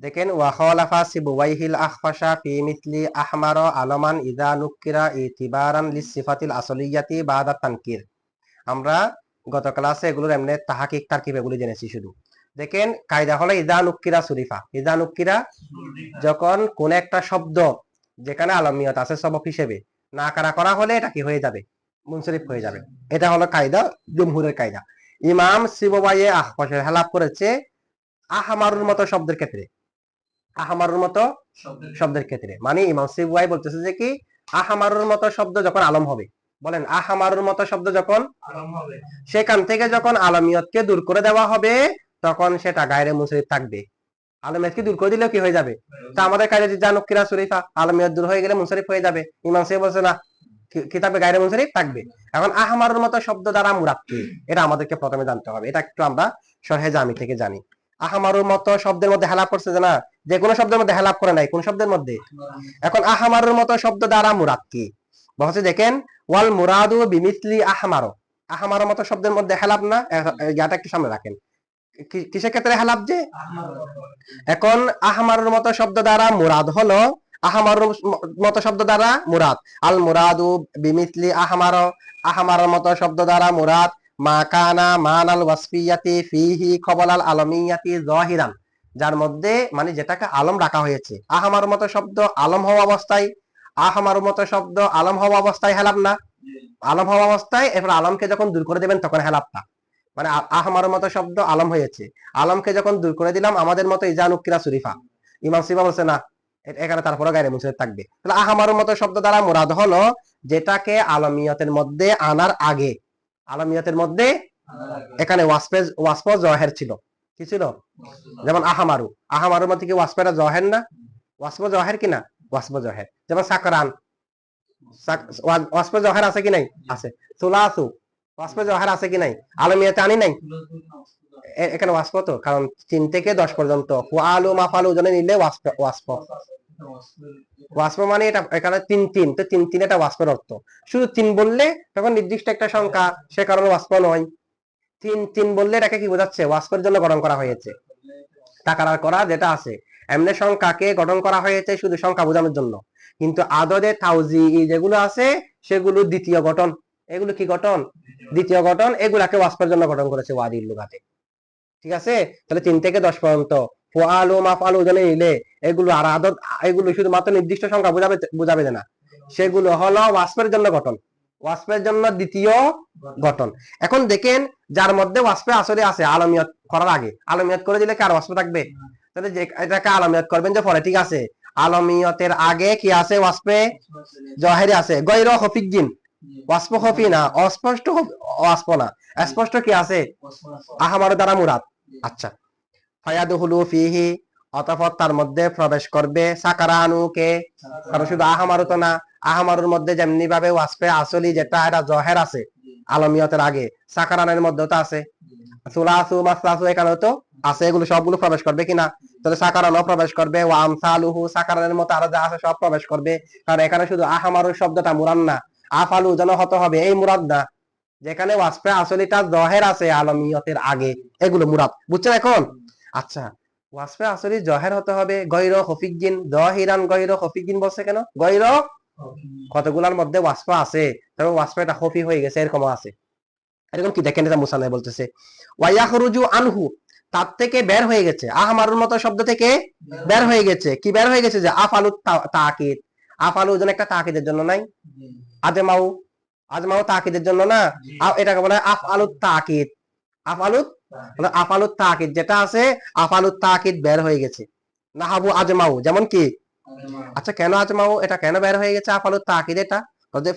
দেখেন আমরা গত ক্লাসে এগুলোর এমনি তাহাকিক তারকিব এগুলো জেনেছি শুধু। দেখেন, কায়দা হলো ইদা নুকিরা সুরিফা। ইদা নুকিরা যখন কোন একটা শব্দ যেখানে আলমিয়ত আছে সবক হিসেবে, না করা হলে এটা কি হয়ে যাবে? মুনসরিফ হয়ে যাবে। এটা হলো কায়দা জমহুরের কায়দা। ইমাম শিববাইয়ে আহপাশে হেলাপ করেছে আহমারুর মতো শব্দের ক্ষেত্রে। আহমারুর মতো শব্দের ক্ষেত্রে। মানে ইমাম শিববাই বলতেছে যে কি আহমারুর মতো শব্দ যখন আলম হবে বলেন আহমারুর মতো শব্দ যখন সেখান থেকে যখন আলমিয়তকে দূর করে দেওয়া হবে তখন সেটা গায়রে মুসরিফ থাকবে। আলমিয়তকে দূর করে দিলেও কি হয়ে যাবে? তা আমাদের কাজে যে জানুক কিরা শরীফা আলমিয়ত দূর হয়ে গেলে মুসরিফ হয়ে যাবে। ইমাম সাহেব বলছে না কিতাবে গায়রে মুসরিফ থাকবে। এখন আহমারুর মতো শব্দ দ্বারা মুরাদ। কি এটা আমাদেরকে প্রথমে জানতে হবে। এটা একটু আমরা সরহে জামি থেকে জানি। আহমারুর মতো শব্দের মধ্যে হেলাপ করছে না যে কোনো শব্দের মধ্যে হেলাপ করে নাই কোন শব্দের মধ্যে। এখন আহমারুর মতো শব্দ দ্বারা মুরাদ কি? বলছে দেখেন ওয়াল মুরাদু বিমিসলি আহমারো আহমারুর মতো শব্দের মধ্যে হেলাপ না এ- এ- ইয়াটা একটু সামনে রাখেন। কি- কিসের ক্ষেত্রে হেলাপ যে? এখন আহমারুর মতো শব্দ দ্বারা মুরাদ হলো আহমারুর মতো শব্দ দ্বারা মুরাদ। আল মুরাদু বিমিসলি আহমার আহমারের মতো শব্দ দ্বারা মুরাদ। মা কানা মান আল ওয়াসফিয়াতি ফিহি কবল আল আলমিয়াতি জহিরান। যার মধ্যে মানে যেটাকে আলম রাখা হয়েছে। আহমার মতো শব্দ আলম হওয়া অবস্থায়। আহমার মতো শব্দ আলম হওয়া অবস্থায় হেলাপ না। আলম হওয়া অবস্থায় এরপর আলমকে যখন দূর করে দেবেন তখন হেলাপটা মানে আ- আহমার মতো শব্দ আলম হয়েছে। আলমকে যখন দূর করে দিলাম, আমাদের মতো ইজানুকিরা সুরিফা। ইমাম সিবা বলছে, না এখানে তারপরে গায়ে মুসলিম থাকবে। তাহলে আহমার মতো শব্দ দ্বারা মুরাদ হলো যেটাকে আলমিয়তের মধ্যে আনার আগে। আলমিয়তের মধ্যে এখানে ওয়াসপে, ওয়াসপ জহের ছিল। কি ছিল? যেমন আহামারু। আহামারুর মধ্যে কি ওয়াসপেরা জহের না? ওয়াসপ জহের কি না? ওয়াসপ জহের। যেমন সাকরান। সাক- ওয়া- ওয়াসপে জহের আছে কি নাই? আছে। সুলাসু। ওয়াসপে জহের আছে কি নাই? আলমিয়াতে আনি নাই? এখানে ওয়াসপ তো কারণ তিন থেকে দশ পর্যন্ত। ফুয়ালু মাফালু জনে নিলে ওয়াসপ ওয়াসপ মানে এটা এখানে তিন তিন। তো তিন তিন এটা ওয়াসপের অর্থ। শুধু তিন বললে তখন নির্দিষ্ট একটা সংখ্যা, সে কারণে ওয়াসপ নয়। তিন তিন বললে এটাকে কি বোঝাচ্ছে? ওয়াসপের জন্য গঠন করা হয়েছে। তাকারার করা যেটা আছে। এমনি সংখ্যাকে গঠন করা হয়েছে শুধু সংখ্যা বোঝানোর জন্য। কিন্তু আদদে, থাউজি যেগুলো আছে, সেগুলো দ্বিতীয় গঠন। এগুলো কি গঠন? দ্বিতীয় গঠন, এগুলাকে ওয়াসপের জন্য গঠন করেছে ওয়াদির লুগাতে। ঠিক আছে? তাহলে তিন থেকে দশ পর্যন্ত। ফোয়ালু, মাফালু জনে নিলে এগুলো আর এগুলো শুধুমাত্র নির্দিষ্ট সংখ্যা বোঝাবে বোঝাবে না। সেগুলো হলো ওয়াসপের জন্য গঠন। ওয়াসপের জন্য দ্বিতীয় গঠন। এখন দেখেন, যার মধ্যে ওয়াসপে আসলে আছে, আলমিয়ত করার আগে। আলমিয়ত করে দিলে কি আর ওয়াসপে থাকবে? তাহলে এটাকে আলমিয়ত করবেন যে পরে, ঠিক আছে? আলমিয়তের আগে কি আছে? ওয়াসপে জহেরি আছে। গৈর হফিকজিন ওয়াসপ হফি না, অস্পষ্ট ওয়াসপ না। স্পষ্ট কি আছে? আহামার দ্বারা মুরাদ। আচ্ছা। ফায়াদুহুলু ফিহি, অতঃপর তার মধ্যে প্রবেশ করবে সাকারানুকে। কারণ শুধু আহামারু তো না, আহামারুর মধ্যে যেমনি ভাবে ওয়াসপে আসলি যেটা, এটা জহের আছে আলমিয়তের আগে। সাকারানের মধ্যে তো আছে। সুলাসু, মাসলাসু এখানেও তো আছে, এগুলো সবগুলো প্রবেশ করবে কিনা? তাহলে সাকারানও প্রবেশ করবে। ও আমসালুহু, সাকারানের মতো আরও যা আছে সব প্রবেশ করবে। কারণ এখানে শুধু আহামারু শব্দটা মুরান না আফালু যেন হত হবে এই মুরাদ না যেখানে ওয়াসপে আসলিটা জহের আছে আলমিয়তের আগে, এগুলো মুরাদ। বুঝছেন এখন? আচ্ছা ওয়াসপে আসলি জহের হতে হবে গৈর হফিকজিন জহিরান গৈর হফিকজিন বলছে কেন? গৈর কতগুলার মধ্যে ওয়াসপা আছে? তবে ওয়াসপা এটা হফি হয়ে গেছে এরকম আছে। এরকম কি দেখেন এটা মুসানাই বলতেছে। ওয়াইয়াখরুজু আনহু, তার থেকে বের হয়ে গেছে। আহমারুর মতো শব্দ থেকে বের হয়ে গেছে। কি বের হয়ে গেছে যে আফালু তাকিদ। আফালু যেন একটা তাকিদের জন্য নাই? আজমাউ আজমাউ তাকিদের জন্য না? এটাকে বলে আফ আলু তাকিদ। আফ আলু আফালু তাকিদ। যেটা আছে আফ আফালু তাকিদ বের হয়ে গেছে। নাহাবু আজমাউ যেমন কি? আচ্ছা কেন আজমাউ? এটা কেন বের হয়ে গেছে আফ আফালু তাকিদ এটা?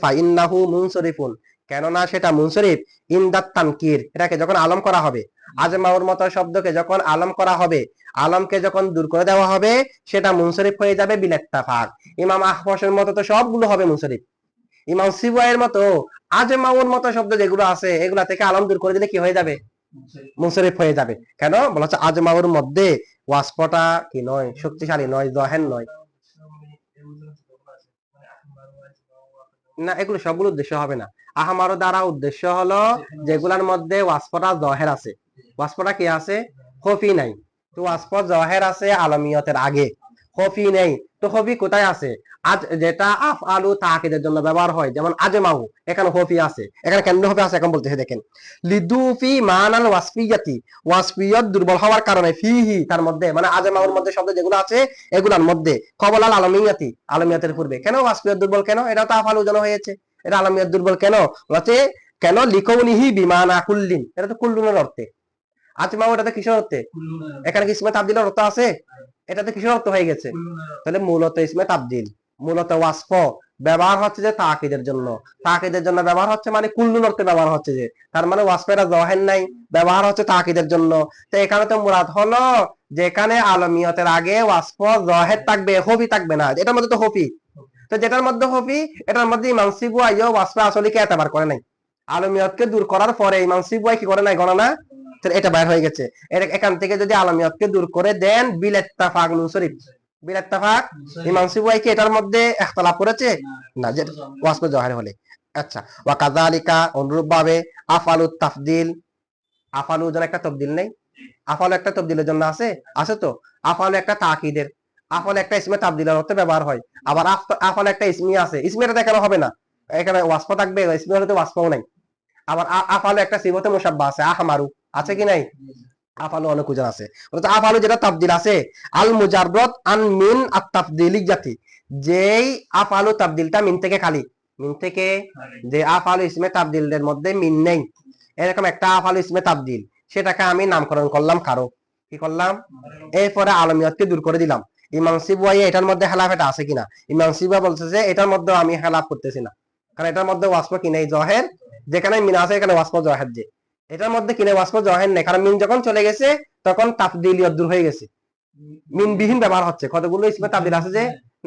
ফাইন্নাহু মুনসরিফুন। কেননা সেটা মুনসরিফ ইনদাত তানকির। এটাকে যখন আলম করা হবে আজমাউর মতো শব্দকে যখন আলম করা হবে আলমকে যখন দূর করে দেওয়া হবে সেটা মুনসরিফ হয়ে যাবে বিলেত্তাফাক ইমাম আহফসের মতো তো সবগুলো হবে মুনসরিফ। ইমাম সিবুয়ের মতো আজমাউর মতো শব্দ যেগুলো আছে, এগুলা থেকে আলম দূর করে দিলে কি হয়ে যাবে? মুনসরিফ হয়ে যাবে। কেন? বলা হচ্ছে আজমাউর মধ্যে ওয়াসপটা কি নয়? শক্তিশালী নয় জহেন নয়। না, এগুলো সবগুলো উদ্দেশ্য হবে না। আহমারু দ্বারা উদ্দেশ্য হলো যেগুলার মধ্যে ওয়াসফটা জহের আছে। ওয়াসফটা কি আছে? খফি নাই। তো ওয়াসফ জহের আছে আলমিয়তের আগে। খফি নেই। তো খফি কোথায় আছে? আজ যেটা আফ আলু তাকিদের জন্য ব্যবহার হয় যেমন আজমাউ এখানে খফি আছে এখানে কেন খফি আছে এখন বলতেছে দেখেন। লিদুফি মানাল ওয়াসফিয়াতি ওয়াসফিয়ত দুর্বল হওয়ার কারণে ফিহি তার মধ্যে মানে আজমাউর মধ্যে শব্দ যেগুলো আছে এগুলোর মধ্যে কবলাল আলমিয়াতি আলমিয়াতের পূর্বে। কেন ওয়াসফিয়ত দুর্বল কেন? এটা তো আফ আলু যেন হয়েছে। এটা আলমিয়াত দুর্বল কেন? বলছে কেন লিকৌনিহি বিমানা কুল্লিন এটা তো কুল্লুনের অর্থে। আজমাউ এটাতে কিসের অর্থে? এখানে কি ইসমে তাবদিলের অর্থ আছে? এটাতে কিসের অর্থ হয়ে গেছে? তাহলে মূলত ইসমে তাবদিল। মূলত ওয়াসফ। ব্যবহার হচ্ছে যে তাকিদের জন্য। তাকিদের জন্য ব্যবহার হচ্ছে মানে কুল্লুন অর্থে ব্যবহার হচ্ছে যে। তার মানে ওয়াসফেরা জহের নাই, ব্যবহার হচ্ছে তাকিদের জন্য। তো এখানে তো মুরাদ হলো যেখানে আলমিয়তের আগে ওয়াসফ জহের থাকবে, হফি থাকবে না। এটার মধ্যে তো হফি। তো যেটার মধ্যে হফি, এটার মধ্যে ইমাম সিবু আইও ওয়াসফে আসলিকে এতবার করে নাই? আলমিয়তকে দূর করার পরে ইমাম সিবু কি করে নাই? গণনা? এটা বাইর হয়ে গেছে। এখান থেকে যদি আলমিয়তকে দূর করে দেন, বিল ইত্তাফাক নুন শরীফ ইমাম সিবু কি এটার মধ্যে করেছে? না যে জহের হলে। আচ্ছা ওয়া কাযালিকা অনুরূপ ভাবে আফালু তাফদিল আফালু যেন একটা তবদিল নেই আফালু একটা তবদিলের জন্য আছে আছে তো? আফালু একটা তাকিদের আফাল একটা ইসমে তাবদিলের অর্থে ব্যবহার হয়। আবার আফ- আফাল একটা ইসমি আছে ইসমিটা দেখানো হবে না। এখানে ওয়াসফ থাকবে ইসমি হলে তো ওয়াসফও নাই। আবার আফালু একটা সিবতে মুসাব্বা আছে আহমারু আছে কি নাই? আফালু অনেক উজান আছে। অর্থাৎ আফালু যেটা তাবদিল আছে আল মুজাররদ আন মিন আত তাফদিলিক জাতি। যেই আফালু তাবদিলটা মিন থেকে খালি। মিন থেকে যে আফালু ইসমে তাবদিলের মধ্যে মিন নেই। এরকম একটা আফালু ইসমে তাবদিল। সেটাকে আমি নামকরণ করলাম কারও। কি করলাম? এরপরে আলমিয়তকে দূর করে দিলাম। ইমাম সিবুয়াই এটার মধ্যে হেলাফ এটা আছে কিনা? ইমাম সিবুয়া বলছে যে এটার মধ্যে আমি হেলাফ করতেছি না। কারণ এটার মধ্যে ওয়াসফ কি নেই? জহের। যেখানে মিনা আছে এখানে ওয়াসফ জহের যে। এটার মধ্যে কিনে ওয়াসফ জহের নেই। কারণ মিন যখন চলে গেছে, তখন তাফদিলিয়ত দূর হয়ে গেছে। মিনবিহীন ব্যবহার হচ্ছে। কতগুলো ইসমে তাবদিল আছে যে,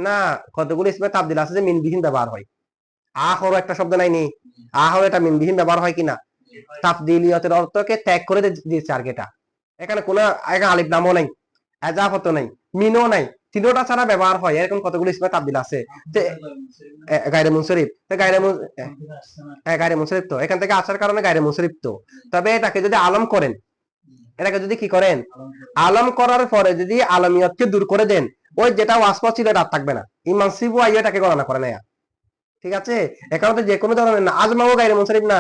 না, কতগুলো ইসমে তাবদিল আছে যে, মিনবিহীন ব্যবহার হয়। আহরও একটা শব্দ নাই নি। আহর এটা মিনবিহীন ব্যবহার হয় কিনা? তাফদিলিয়তের অর্থকে ত্যাগ করে দিয়েছে আর এটা। এখানে কোনো আলিফ নামও নাই এজাফত নাই, মিনও নাই। তিনোটা ছাড়া ব্যবহার হয়, এরকম কতগুলো ইসমে তাবদিল আছে? গায়রে মুনসরিফ গায়রে হ্যাঁ গায়রে মুনসরিফ তো। এখান থেকে আসার কারণে গায়রে মুনসরিফ তো। তবে এটাকে যদি আলম করেন, এটাকে যদি কি করেন? আলম করার পরে যদি আলমিয়তকে দূর করে দেন, ওই যেটা ওয়াসফ ছিল আর থাকবে না। ইমান সিবু আইয়া এটাকে গণনা করে না ঠিক আছে? এখানে তো যে কোনো ধরনের না, আজমাও গাইরে মুনসরিফ না।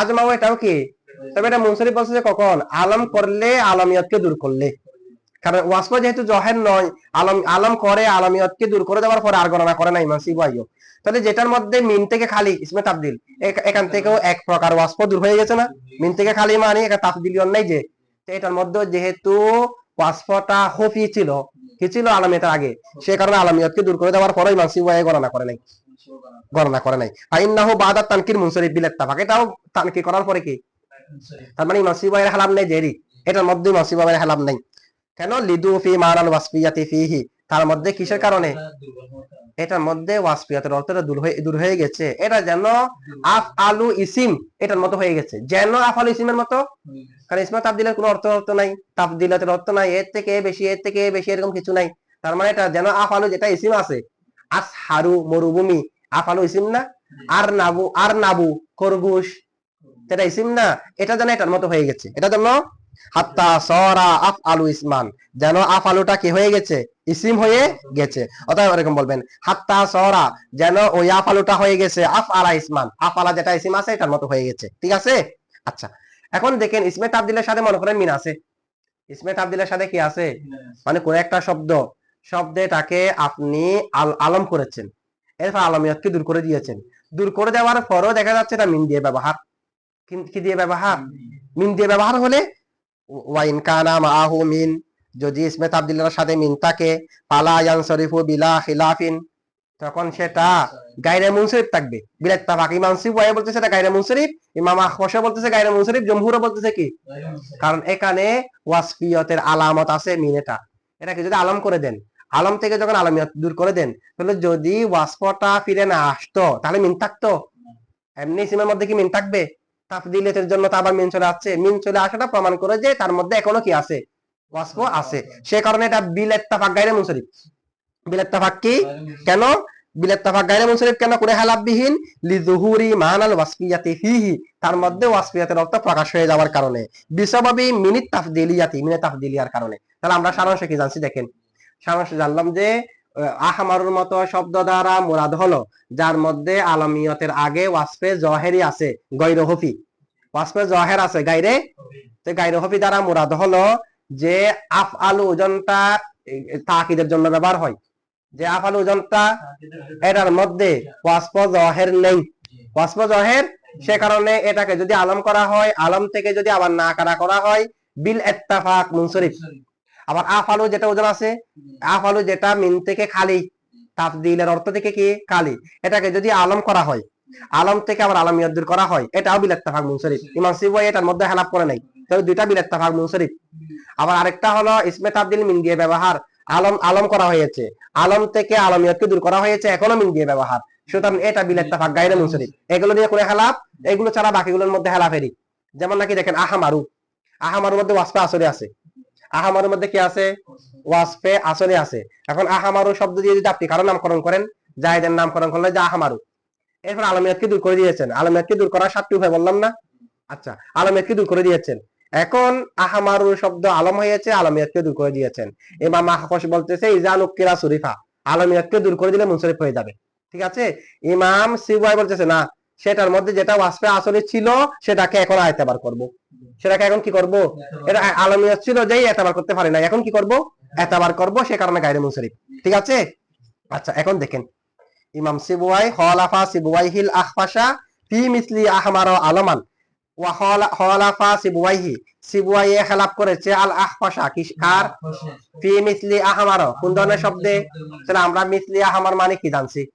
আজমাও এটাও কি? তবে এটা মুনসরিফ বলছে যে কখন? আলম করলে, আলমিয়তকে দূর করলে। কারণ ওয়াসফ যেহেতু জহের নয়, আলম আলম করে, আলমিয়তকে দূর করে দেওয়ার পরে আর গণনা করে না ইমাম সিবু আইয়ো তাহলে যেটার মধ্যে মিন থেকে খালি, ইসমে তাবদিল এখান থেকেও এক প্রকার ওয়াসফ দূর হয়ে গেছে না। মিন থেকে খালি মানে এখানে তাফদিলিয়ন নাই যে এটার মধ্যে যেহেতু ওয়াসফটা হফি ছিল কি ছিল আলমিয়তের আগে, সে কারণে আলমিয়তকে দূর করে দেওয়ার পরে ইমাম সিবু আইয়ো গণনা করে নাই। গণনা করে নাই। ফাইন্নাহু বাদা তানকির মুনসরিফ বিল ইত্তাফাক, এটাও তানকি করার পরে কি? তার মানে ইমাম সিবু আইয়ের হালাম নেই জেরি এটার মধ্যে ইমাম সিবু আইয়ের হালাম নেই। কেন? লিদু ফি মানাল ওয়াসফিয়াতি ফিহি। তার মধ্যে কিসের কারণে? এটার মধ্যে ওয়াসফিয়াতের অর্থটা দূর হয়ে দূর হয়ে গেছে। এটা যেন আফ আলু ইসিম, এটার মতো হয়ে গেছে। যেন আফ আলু ইসিমের মতো? কারণ ইসমা তাবদিলের কোনো অর্থ অর্থ নাই। তাবদিলাতের অর্থ নাই। এর থেকে বেশি, এর থেকে বেশি এরকম কিছু নাই। তার মানে এটা যেন আফ আলু যেটা ইসিম আছে। আস হারু মরুভূমি। আফ আলু ইসিম না? আর নাবু আর নাবু খরগোশ। এটা ইসিম না? এটা যেন এটার মতো হয়ে গেছে। এটা যেন হাত্তা সরা আফ আলু ইসমান। যেন আফ আলুটা কি হয়ে গেছে? ইসিম হয়ে গেছে। অতএব এরকম বলবেন, হাত্তা সরা, যেন ওই আফ আলুটা হয়ে গেছে আফ আলা ইসমান। আফ আলা যেটা ইসিম আছে, এটার মতো হয়ে গেছে। ঠিক আছে? আচ্ছা এখন দেখেন, ইসমে তাবদিলের সাথে মনে করেন মিন আছে। ইসমে তাবদিলের সাথে কি আছে? মানে কোন একটা শব্দ, শব্দটাকে আপনি আল- আলম করেছেন। এরপর আলমিয়তকে দূর করে দিয়েছেন। দূর করে দেওয়ার পরও দেখা যাচ্ছে এটা মিন দিয়ে ব্যবহার। কি দিয়ে ব্যবহার? মিন দিয়ে ব্যবহার হলে মিন, যদি ইসমে সাথে মিন থাকে ইয়ানসরিফু বিলা খিলাফিন। তখন সেটা গায়রে মুনসরিফ থাকবে। এটা গায়রে মুনসরিফ, ইমাম বলতেছে গায়রে মুনসরিফ বলতেছে কি? কারণ এখানে ওয়াসফিয়তের আলামত আছে মিনেটা এটাকে যদি আলম করে দেন, আলম থেকে যখন আলমিয়ত দূর করে দেন, তাহলে যদি ওয়াসফটা ফিরে না আসতো, তাহলে মিন থাকতো? এমনি সিমের মধ্যে কি মিন থাকবে? তাফদিলের জন্য তো আবার মিন চলে আসছে। মিন চলে আসাটা প্রমাণ করে যে তার মধ্যে এখনও কি আছে? ওয়াসফ আছে। সে কারণে এটা বিল ইত্তাফাক গায়রে মুনসরিফ। বিল ইত্তাফাক কি কেন? বিলেত্তাফাক গায়রে মুনসরিফ কেন? করে হেলাফবিহীন লিজুহুরি মানাল ওয়াসফিয়াতি ফিহি। তার মধ্যে ওয়াসফিয়াতের অর্থ প্রকাশ হয়ে যাওয়ার কারণে। বিসবাবি মিনিট তাফদিলিয়াতি মিনিট তাফদিলিয়ার কারণে। তাহলে আমরা সারাংশে কি জানছি দেখেন? সারাংশে জানলাম যে আহমারুর মতো শব্দ দ্বারা মুরাদ হলো, যার মধ্যে আলমিয়তের আগে ওয়াসফে জহেরি আছে গৈর হফি। ওয়াসফে জহের আছে গাইরে তো গাইর হফি দ্বারা মুরাদ হলো যে আফ আলু ওজনটা তাকিদের জন্য ব্যবহার হয়। যে আফ আলু ওজনটা এটার মধ্যে ওয়াসফ জহের নেই। ওয়াসফ জহের, সে কারণে এটাকে যদি আলম করা হয়, আলম থেকে যদি আবার না কারা করা হয়, বিল এত্তাফাক মুনসরিফ। আবার আফালু যেটা ওজন আছে আফালু যেটা মিন থেকে খালি তাফদিলের অর্থ থেকে কি খালি? এটাকে যদি আলম করা হয় আলম থেকে আবার আলমিয়ত দূর করা হয় এটাও বিল এত্তাফাক মুনসরিফ ইমাম সিবুয়াই এটার মধ্যে হেলাপ করে নাই তবে দুইটা বিল এত্তাফাক মুনসরিফ আবার আরেকটা হলো ইসমে তাবদিল মিন দিয়ে ব্যবহার আলম আলম করা হয়েছে। আলম থেকে আলমিয়তকে দূর করা হয়েছে এখনও মিন দিয়ে ব্যবহার। সুতরাং এটা বিল এত্তাফাক গাইরে মুনসরিফ এগুলো নিয়ে করে হেলাপ এগুলো ছাড়া বাকিগুলোর মধ্যে হেলাফেরি যেমন নাকি দেখেন আহামারু আহামারুর মধ্যে ওয়াসফে আসরে আছে। আহামারুর মধ্যে কি আছে? ওয়াসফে আসরে আছে। এখন আহামারু শব্দ দিয়ে যদি আপনি কারও নামকরণ করেন জাহিদের নামকরণ করলে যে আহামারু এরপর আলমিয়াতকে দূর করে দিয়েছেন। আলমিয়াতকে দূর করার সাতটি উপায় বললাম না? আচ্ছা আলমিয়াতকে দূর করে দিয়েছেন। এখন আহামারু শব্দ আলম হয়েছে, আলমিয়াতকে দূর করে দিয়েছেন। এবার মাহফস বলতেছে ইজান উকিরা শরীফা আলমিয়াতকে দূর করে দিলে মুনসরিফ হয়ে যাবে। ঠিক আছে? ইমাম সিবাই বলতেছে, না, সেটার মধ্যে যেটা ওয়াসফে আসলে ছিল, সেটাকে এখন আয়তাবার করব। সেটাকে এখন কি করব? এটা আলমিয়াত ছিল যেই এতাবার করতে পারে না এখন কি করব? এতাবার করব, সে কারণে গায়রে মুনসরিফ ঠিক আছে? আচ্ছা এখন দেখেন। ইমাম সিবুয়াই হলাফা সিবুয়াইহিল আখফাশা ফি মিসলি আহমার আলমান। ওয়া হলা- হলাফা সিবুয়াইহি। সিবুয়াইয়ে খেলাপ করেছে আল আখফাশা কি কার? ফি মিসলি আহমার। কোন ধরনের শব্দে? তাহলে আমরা মিসলি আহমার মানে কি জানছি?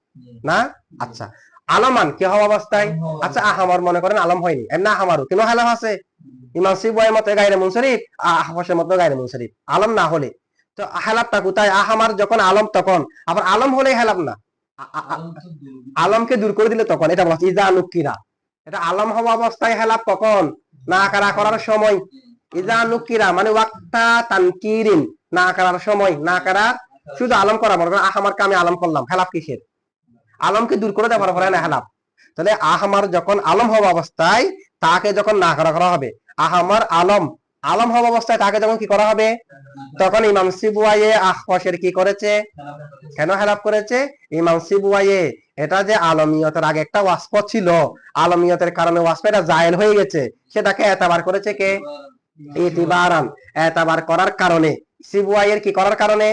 না? আচ্ছা। আলমান কি হওয়া অবস্থায়? আচ্ছা আহমার মনে করেন আলম হয়নি। এমনি আহমারও। কেন হেলাফ আছে? ইমাম সিবুয়ের মতো গায়রে মুনসরিফ আহফাসের মতো গায়রে মুনসরিফ আলম না হলে। তো হেলাপটা কোথায় আহমার যখন আলম তখন আবার আলম হলে হেলাপ না। আলমকে দূর করে দিলে তখন এটা বলা ইজা নুকিরা এটা আলম হওয়া অবস্থায় হেলাপ কখন না কারা করার সময়। ইজা নুকিরা মানে ওয়াক্তা তানকিরিন না করার সময় না করার শুধু আলম করা মনে করেন আহমারকে আমি আলম করলাম হেলাপ কিসের আলমকে দূর করে দেওয়ার পরে না হেলাপ। তাহলে আহমার যখন আলম হওয়া অবস্থায় তাকে যখন না করা করা হবে আহমার আলম। আলম হওয়া অবস্থায় তাকে যখন কি করা হবে? তখন ইমাম সিবুয়াইয়ে আহফসের কি করেছে? কেন হেলাপ করেছে? ইমাম সিবুয়াইয়ে এটা যে আলমিয়তের আগে একটা ওয়াস্প ছিল। আলমিয়তের কারণে ওয়াস্পটা এটা জায়েল হয়ে গেছে। সেটাকে এতবার করেছে কে? ইতিবারান এতাবার করার কারণে। সিবুয়াইয়ের কি করার কারণে?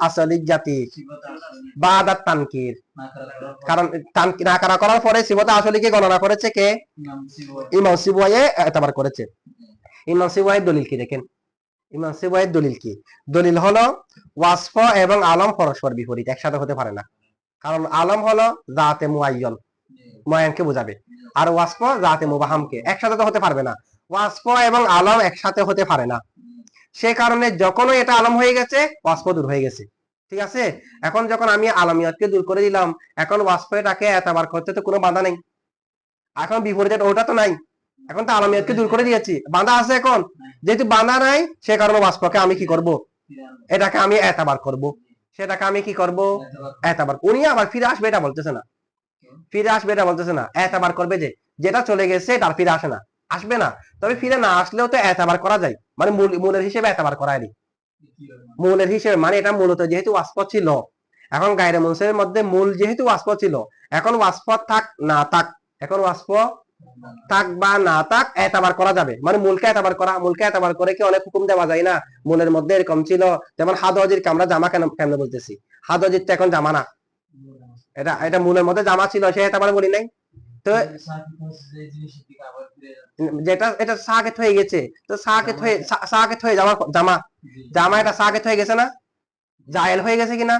আসলিক জাতি। বাদাত তানকির। কারণ না করা করার পরে সিবতা আসলিকে গণনা করেছে কে? ইমাম এতাবার করেছে। ইমাম দলিল কি দেখেন? ইমাম দলিল কি? দলিল হলো ওয়াসফ এবং আলম পরস্পর বিপরীত, একসাথে হতে পারে না। কারণ আলম হলো জাতে মুআয়্যন মুআয়্যনকে বোঝাবে। আর ওয়াসফ জাতে মুবাহামকে, একসাথে তো হতে পারবে না। ওয়াসফ এবং আলম একসাথে হতে পারে না। সে কারণে যখনই এটা আলম হয়ে গেছে ওয়াসফ দূর হয়ে গেছে। ঠিক আছে? এখন যখন আমি আলমিয়তকে দূর করে দিলাম, এখন ওয়াসফ এটাকে এতবার করতে তো কোনো বাধা নেই। এখন বিপরীতে ওটা তো নাই। এখন তো আলমিয়তকে দূর করে দিয়েছি। বাধা আছে এখন। যেহেতু বাধা নাই, সে কারণে ওয়াসফকে আমি কি করব? এটাকে আমি এতবার করব। সেটাকে আমি কি করব? এতবার উনি আবার ফিরে আসবে এটা বলতেছে না। ফিরে আসবে এটা বলতেছে না। এতবার করবে যে, যেটা চলে গেছে তার ফিরে আসে না। আসবে না। তবে ফিরে না আসলেও তো এতবার করা যায়। মানে মূলের হিসেবে এতবার করায়নি। মূলের হিসেবে মানে এটা মূলত যেহেতু ওয়াসফ ছিল। এখন গায়রে মুনসের মধ্যে মূল যেহেতু ওয়াসফ ছিল, এখন ওয়াসফ থাক না থাক, এখন ওয়াসফ থাক বা না থাক এতবার করা যাবে। মানে মূলকে এতবার করা, মূলকে এতবার করে কি অনেক হুকুম দেওয়া যায় না? মূলের মধ্যে এরকম ছিল, যেমন হাদজির আমরা জামা কেন কেন বলতেছি? হাদজির তো এখন জামা না। এটা এটা মূলের মধ্যে জামা ছিল, সে এতবার বলি নাই। তো যেটা এটা সাকেত হয়ে গেছে। তো সাকেত হয়ে সাকেত হয়ে জামা। জামা এটা সাকেত হয়ে গেছে না? জায়েল হয়ে গেছে কিনা?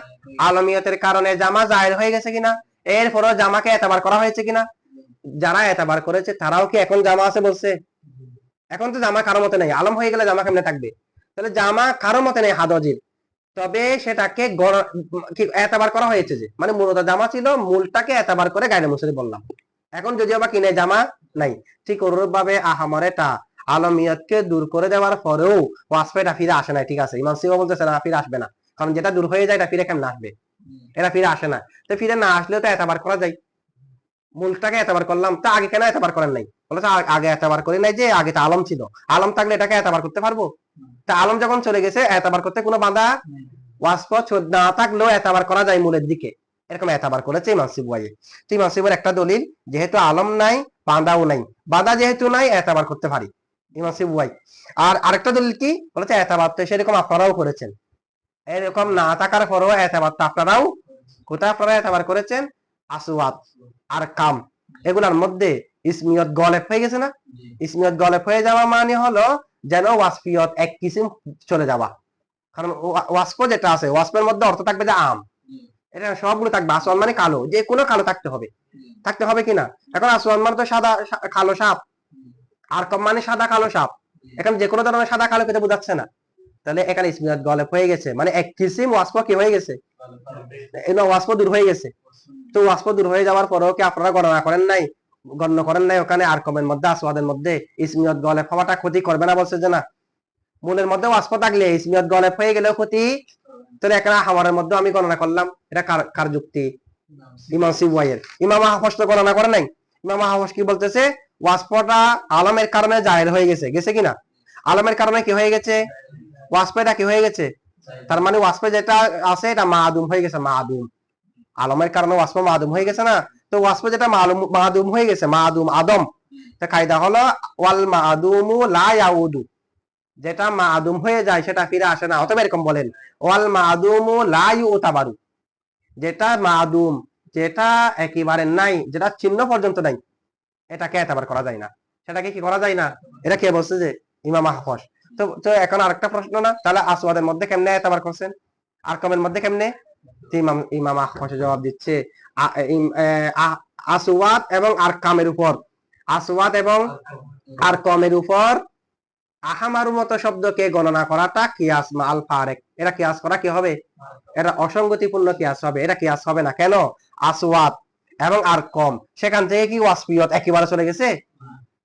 আলমিয়তের কারণে জামা জায়েল হয়ে গেছে কিনা? এরপরও জামাকে এতবার করা হয়েছে কিনা? যারা এতবার করেছে তারাও কি এখন জামা আছে বলছে? এখন তো জামা কারও মতে নেই। আলম হয়ে গেলে জামা কেমনে থাকবে? তাহলে জামা কারও মতে নেই হাদজির। তবে সেটাকে এতবার করা হয়েছে যে। মানে মূলত জামা ছিল মূলটাকে এতবার করে গাইলে মুসরি বললাম। এখন যদিও বা কিনে জামা নাই। ঠিক অনুরূপ ভাবে আহামর এটা আলমিয়তকে দূর করে দেওয়ার পরেও ওয়াসফেটা ফিরে আসে না ঠিক আছে ইমাম সিবা বলতেছে না ফিরে আসবে না। কারণ যেটা দূর হয়ে যায় এটা ফিরে কেমন আসবে? এরা ফিরে আসে না তো ফিরে না আসলেও তো এতবার করা যায়। মূলটাকে এতবার করলাম তো আগে কেন এতবার করেন নাই? বলে আগে এতবার করি নাই যে, আগে তো আলম ছিল। আলম থাকলে এটাকে এতবার করতে পারব? তা আলম যখন চলে গেছে এতবার করতে কোনো বাধা ওয়াসফ না থাকলেও এতবার করা যায় মূলের দিকে। এরকম এতবার করেছে ইমাম সিবুয়াইয়ে তো ইমাম সিবুয়ের একটা দলিল, যেহেতু আলম নাই বাঁধাও নাই। বাঁধা যেহেতু নাই, এতবার করতে পারি। ইমাম সিবুয়াই আর আরেকটা দলিল কি? বলেছে, এতবার তো সেরকম আপনারাও করেছেন। এরকম না থাকার পরেও এতবার তো আপনারাও, কোথায় আপনারা এতবার করেছেন? আসওয়াত আর কাম। এগুলার মধ্যে ইসমিয়ত গলেপ হয়ে গেছে না? ইসমিয়ত গলেপ হয়ে যাওয়া মানে হলো যেন ওয়াসফিয়ত এক কিসিম চলে যাওয়া। কারণ ওয়া- ওয়াসফ যেটা আছে, ওয়াসফের মধ্যে অর্থ থাকবে যে আম। এটা সবগুলো থাকবে। আসওয়ান মানে কালো। যে কোনো কালো থাকতে হবে। থাকতে হবে কিনা এখন আসওয়ান মানে তো সাদা কালো সাপ। আর কম মানে সাদা কালো সাপ। এখন যে কোনো ধরনের সাদা কালো কেটে বোঝাচ্ছে না। তাহলে এখানে ইসমিয়ত গলেপ হয়ে গেছে। মানে এক কিসিম ওয়াসফ কি হয়ে গেছে? এটা ওয়াসফ দূর হয়ে গেছে। তো ওয়াসফ দূর হয়ে যাওয়ার পরেও কি আপনারা গণনা করেন নাই? গণ্য করেন নাই ওখানে আর কমের মধ্যে, আসওয়াদের মধ্যে? ইসমিয়ত গলেপ হওয়াটা ক্ষতি করবে না বলছে যে না। মূলের মধ্যে ওয়াসফ থাকলে ইসমিয়ত গলেপ হয়ে গেলেও ক্ষতি তাহলে এখানে হামারের মধ্যে আমি গণনা করলাম। এটা কার যুক্তি? ইমাম সিবুয়াইয়ের ইমাম আহফস তো গণনা করে নাই? ইমাম আহফস কি বলতেছে? ওয়াসফটা আলমের কারণে জাহের হয়ে গেছে। গেছে কিনা? আলমের কারণে কি হয়ে গেছে? ওয়াসফেটা কি হয়ে গেছে? তার মানে ওয়াসফে যেটা আছে, এটা মাদুম হয়ে গেছে, মাদুম। আলমের কারণে ওয়াসফ মাদুম হয়ে গেছে না? তো ওয়াসফে যেটা মালুম, মাদুম হয়ে গেছে, মাদুম আদম। তো কায়দা হলো, ওয়াল মাদুমু লা ইয়াউদু। যেটা মা মাদুম হয়ে যায় সেটা ফিরে আসে না। অতএব এরকম বলেন, ওয়াল মা মাদুমু লা ইউতাবারু। যেটা মা মাদুম, যেটা একেবারে নাই, যেটা চিহ্ন পর্যন্ত নাই, এটাকে এতবার করা যায় না। সেটাকে কি করা যায় না? এটা কে বলছে যে? ইমাম আহফস তো তো এখন আরেকটা প্রশ্ন না, তাহলে আসওয়াদের মধ্যে কেমনে এতবার করছেন? আর কমের মধ্যে কেমনে? ইমাম ইমাম আহফস জবাব দিচ্ছে আসওয়াদ এবং আর কামের উপর। আসওয়াদ এবং আর কমের উপর আহামারু মতো শব্দকে গণনা করাটা কিয়াস মা আল ফারেক। এটা কিয়াস করা কি হবে? এটা অসঙ্গতিপূর্ণ কিয়াস হবে। এটা কিয়াস হবে না। কেন? আসওয়াত এবং আর কম। সেখান থেকে কি ওয়াসফিয়ত একেবারে চলে গেছে?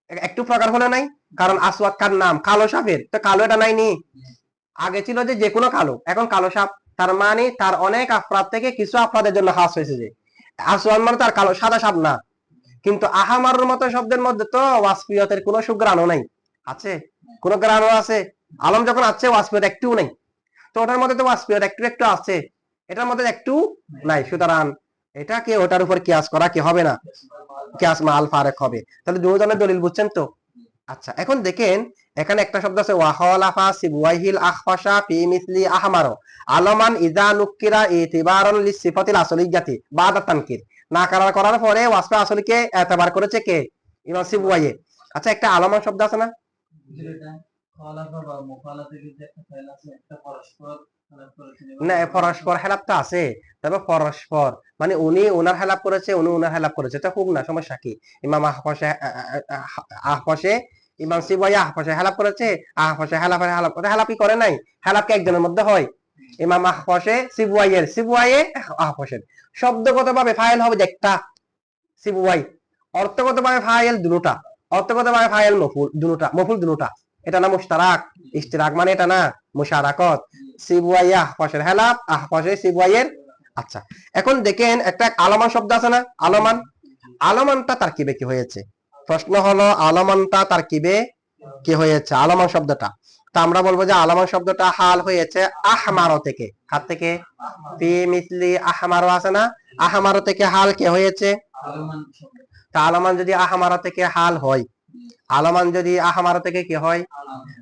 একটু প্রকার হলে নাই? কারণ আসওয়াত কার নাম? কালো সাপের। তো কালো এটা নাই নি? আগে ছিল যে যে কোনো কালো। এখন কালো সাপ। তার মানে তার অনেক আফরাদ থেকে কিছু আফরাদের জন্য হাস হয়েছে যে। আসওয়ান মানে তার কালো সাদা সাপ না। কিন্তু আহামারুর মতো শব্দের মধ্যে তো ওয়াসফিয়তের কোনো সুগ্রাণও নাই। আছে? কোন গ্রামও আছে? আলম যখন আছে ওয়াসপিয়ত একটু নেই। তো ওটার মধ্যে তো ওয়াসপিয়ত একটু একটু আছে। এটার মধ্যে একটু নাই। সুতরাং এটাকে ওটার উপর কিয়াস করা কি হবে না? কিয়াস মা আল ফারেক হবে। তাহলে দুজনের দলিল বুঝছেন তো? আচ্ছা এখন দেখেন, এখানে একটা শব্দ আছে ওয়াহলাফা সিবওয়াইহিল আখফাশা ফি মিসলি আহমারো। আলমান ইজা নুকিরা ইতিবারান লিসিফাতিল আসলিয়াতি বাদা তানকির। না করার করার পরে ওয়াসফা আসলিকে এতবার করেছে কে? ইমাম সিবওয়াইয়ে। আচ্ছা একটা আলমান শব্দ আছে না? না পরস্পর হেলাপ তো আছে। তবে পরস্পর মানে উনি ওনার হেলাপ করেছে, উনি ওনার হেলাপ করেছে। না, সমস্যা কি? ইমাম আহফসে আহফসে ইমাম সিবাই আহফসে হেলাপ করেছে। আহফসে হেলাপ করে হেলাপ কি করে নাই। হেলাপ একজনের মধ্যে হয়? ইমাম আহফসে সিবুয়াইয়ের, সিবুয়াইয়ে শব্দগত ভাবে ফাইল হবে একটা, সিবুয়াই। অর্থগত ভাবে ফাইল দুটা। অর্থগত ভাবে ফাইল মফুল দুটা মফুল দুটা। এটা না মুশতারাক, ইশতিরাক মানে এটা না মুশারাকত। সিবুয়াইয়া আহফাসের হেলাপ আহফাসে সিবুয়াইয়ের আচ্ছা। এখন দেখেন একটা আলমান শব্দ আছে না? আলমান? আলমানটা তারকিবে কি হয়েছে? প্রশ্ন হলো, আলমানটা তারকিবে কি হয়েছে? আলমান শব্দটা। তা আমরা বলব যে আলমান শব্দটা হাল হয়েছে আহমারো থেকে। হাত থেকে? ফি মিসলি আহমারো আছে না? আহমারো থেকে হাল কে হয়েছে? তা আলমান যদি আহমারো থেকে হাল হয়, আলমান যদি আহমারো থেকে কি হয়?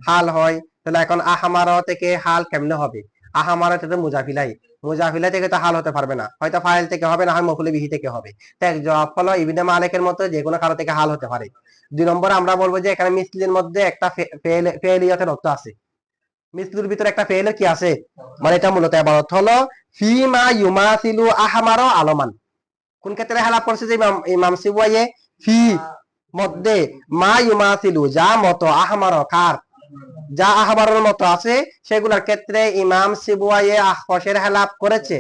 হাল হয়, তাহলে এখন আহামারা থেকে হাল কেমনে হবে? আহামারা থেকে মুজাফিলাই মুজাফিলাই থেকে তো হাল হতে পারবে না। হয়তো ফাইল থেকে হবে, না হয় মফুলি বিহি থেকে হবে। তো এক জবাব হলো ইবিনে মালিকের মতো যে কোনো কারও থেকে হাল হতে পারে। দুই নম্বর আমরা বলব যে এখানে মিসলির মধ্যে একটা ফেলিয়তের অর্থ আছে। মিসলির ভিতরে একটা ফেল কি আছে? মানে এটা মূলত এবার অর্থ হলো, ফিমা ইউমাসিলু আহামারো আলমান। কোন ক্ষেত্রে হেলাপ করছে যে ইমাম ইমাম সিবুয়াইয়ে ফি মধ্যে মা ইউমাসিলু যা মতো আহমারো কার। যা আহবারের মতো আছে, সেগুলোর ক্ষেত্রে ইমাম সিবুয়াইয়ে আহফসের হেলাপ করেছে।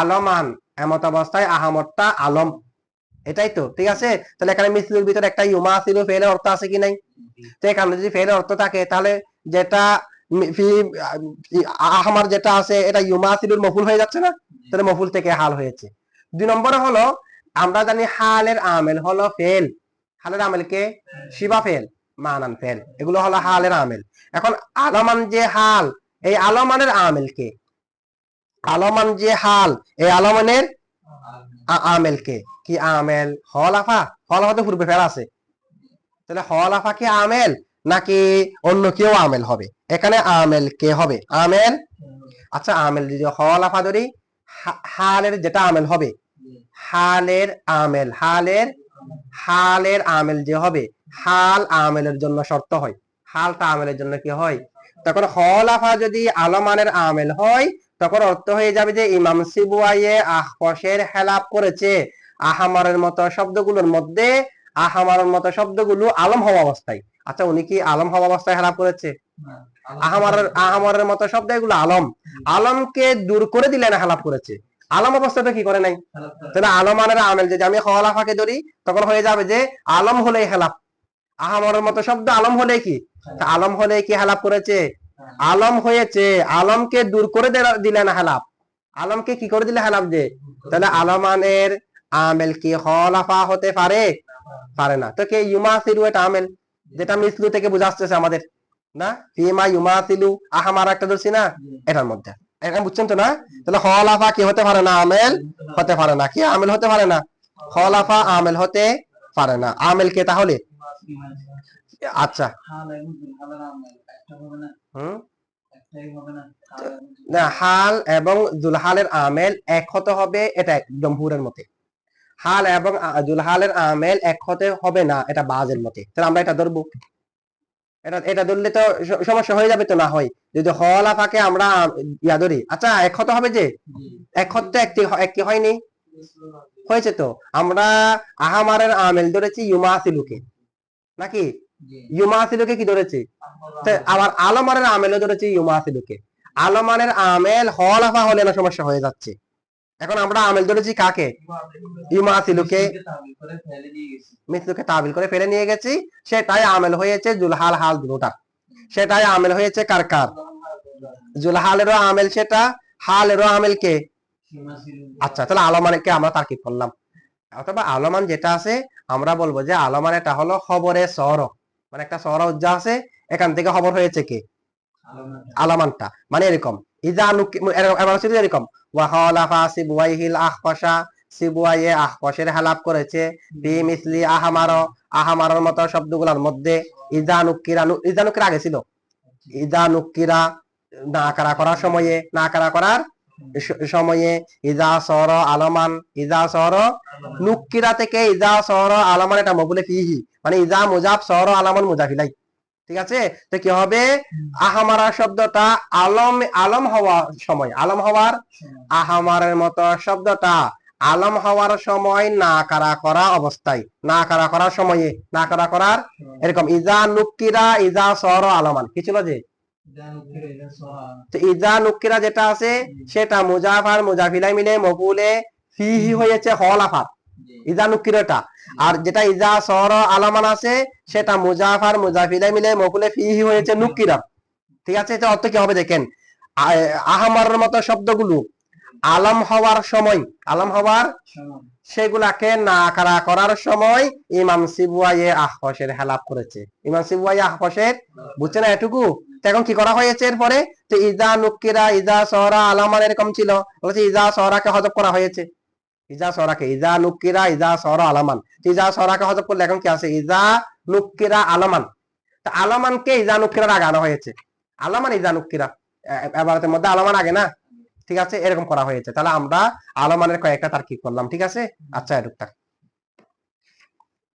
আলমান, এমত অবস্থায় আহমদটা আলম। এটাই তো, ঠিক আছে? তাহলে এখানে মিসলির ভিতরে একটা ইউমা সিলু ফেলের অর্থ আছে কি নাই? তো এখানে যদি ফেলের অর্থ থাকে, তাহলে যেটা আহমার যেটা আছে, এটা ইউমাসিলুল মফুল হয়ে যাচ্ছে না? তাহলে মফুল থেকে হাল হয়েছে। দুই নম্বরে হলো, আমরা জানি হালের আমেল হলো ফেল। হালের আমেলকে শিবা ফেল, মানান ফেল। এগুলো হলো হালের আমেল। এখন আলমান যে হাল, এই আলমানের আমেলকে আলমান যে হাল, এই আলমানের আ- আমেলকে কি? আমেল? হলাফা হলাফা তো পূর্বে ফেল আছে। তাহলে হলাফা কি আমেল, নাকি অন্য কেউ আমেল হবে? এখানে আমেল কে হবে? আমেল? আচ্ছা আমেল যদি হলাফা ধরি, হা- হালের যেটা আমেল হবে হালের আমেল হালের হালের আমেল যে হবে হাল আমেলের জন্য শর্ত হয়। হালটা আমেলের জন্য কি হয়? তখন হলাফা যদি আলমানের আমেল হয় তখন অর্থ হয়ে যাবে যে ইমাম সিবুয়াইয়ে আহপশের হেলাপ করেছে। আহামারের মতো শব্দগুলোর মধ্যে আহামারের মতো শব্দগুলো আলম হওয়া অবস্থায়। আচ্ছা উনি কি আলম হওয়া অবস্থায় হেলাপ করেছে? আহামারের আহামারের মতো শব্দ এগুলো আলম। আলমকে দূর করে দিলেন হেলাপ করেছে। আলম অবস্থাটা কি করে নাই? তাহলে আলমানের আমেল, যে আমি হলাফাকে ধরি, তখন হয়ে যাবে যে আলম হলে হেলাপ আহামরের মতো শব্দ আলম হলে কি? আলম হলে কি হেলাপ করেছে? আলম হয়েছে, আলমকে দূর করে দে- দিলে না হেলাপ আলমকে কি করে দিলে হেলাপ যে? তাহলে আলমানের আমেল কি হলাফা হতে পারে? পারে না। তো কে? ইউমাসিলু এটা আমেল, যেটা মিসলু থেকে বুঝাচ্ছে আমাদের। না? ফিমা ইউমাসিলু আহামার একটা ধরছি না? এটার মধ্যে। বুঝছেন তো না? তাহলে হলাফা কি হতে পারে না? আমেল হতে পারে না। কি আমেল হতে পারে না? খলাফা আমেল হতে পারে না। আমেল কে তাহলে? আচ্ছা। না, হাল এবং জুলহালের আমেল এক হতে হবে এটা জমহুরের মতে। হাল এবং জুলহালের আমেল এক হতে হবে না, এটা বাজের মতে। তাহলে আমরা এটা ধরবো। এটা এটা ধরলে তো সমস্যা হয়ে যাবে তো না হয়? যদি হলাফাকে আমরা ইয়া ধরি। আচ্ছা এক হতে হবে যে? এক হতে একটি হয়নি? হয়েছে তো। আমরা আহামারের আমেল ধরেছি ইউমাসিলুকে নাকি? ইউমাসিলুকে কি ধরেছি? আবার আলমারের আমেলও ধরেছি ইউমাসিলুকে আলমানের আমেল হলাফা হলে না সমস্যা হয়ে যাচ্ছে। এখন আমরা আমেল ধরেছি কাকে? ইউমাসিলুকে মৃত্যুকে তাবিল করে ফেলে নিয়ে গেছি। সেটাই আমেল হয়েছে জুলহাল হাল দুটার সেটাই আমেল হয়েছে কার কার? জুলহালেরও আমেল সেটা, হালেরও আমেল কে? আচ্ছা তাহলে আলমানকে আমরা তার্কিক করলাম। অথবা আলমান যেটা আছে, আমরা বলব যে আলমান এটা হলো খবরে সর। মানে একটা সর উজ্জা আছে, এখান থেকে খবর হয়েছে কে? আলমানটা। মানে এরকম। ইজা নুকি এর- এবার হচ্ছে যে এরকম ওয়াহালাফা সিবুয়াইহিল আখপাশা সিবুয়াইয়ে হালাপ করেছে। বি মিসলি আহামার আহামারের মতো শব্দগুলোর মধ্যে ইজা নুকিরা নু- ইজা নুকিরা আগে ছিল। ইজা নুকিরা করার সময়ে নাকারা করার সময়ে ইজা সর আলমান ইজা সর নুকিরা থেকে ইজা সর আলামান এটা মবুলে ফিহি। মানে ইজা মুজাব সর আলামান মুজাফিলাই। ঠিক আছে? তো কি হবে? আহামারা শব্দটা আলম আলম হওয়ার সময় আলম হওয়ার আহামারের মতো শব্দটা আলম হওয়ার সময় না কারা করা অবস্থায়। না কারা করার সময়ে না কারা করার এরকম ইজা নুকিরা ইজা সর আলমান। কি ছিল যে? ইজা নুকিরা যেটা আছে সেটা মুজাফার মুজাফিলাই মিলে মকুলে ফিহি হয়েছে হলাফার ইজা নুকিরাটা আর যেটা ইজা সর আলমান আছে সেটা মুজাফার মুজাফিলাই মিলে মকুলে ফিহি হয়েছে নুকিরা ঠিক আছে? এটা অর্থ কি হবে দেখেন? আহামারের মতো শব্দগুলো আলম হওয়ার সময় আলম হওয়ার সেগুলাকে নাকারা করার সময় ইমাম সিবুয়াইয়ে আহপসের হেলাপ করেছে। ইমাম সিবুয়াইয়ে আহপসের বুঝছে না এটুকু? এখন কি করা হয়েছে এরপরে? তো ইজা নুকিরা ইজা সহরা আলামান এরকম ছিল। বলছে ইজা সহরাকে হজব করা হয়েছে। ইজা সহরাকে ইজা নুকিরা ইজা সহরা আলামান। ইজা সহরাকে হজব করলে এখন কি আছে? ইজা নুকিরা আলামান। তো আলামানকে ইজা নুকিরার আগে আনা হয়েছে। আলামান ইজা নুকিরা এ- এবারের মধ্যে আলামান আগে না? ঠিক আছে? এরকম করা হয়েছে। তাহলে আমরা আলমানের কয়েকটা তার কি করলাম? ঠিক আছে? আচ্ছা এটুকটা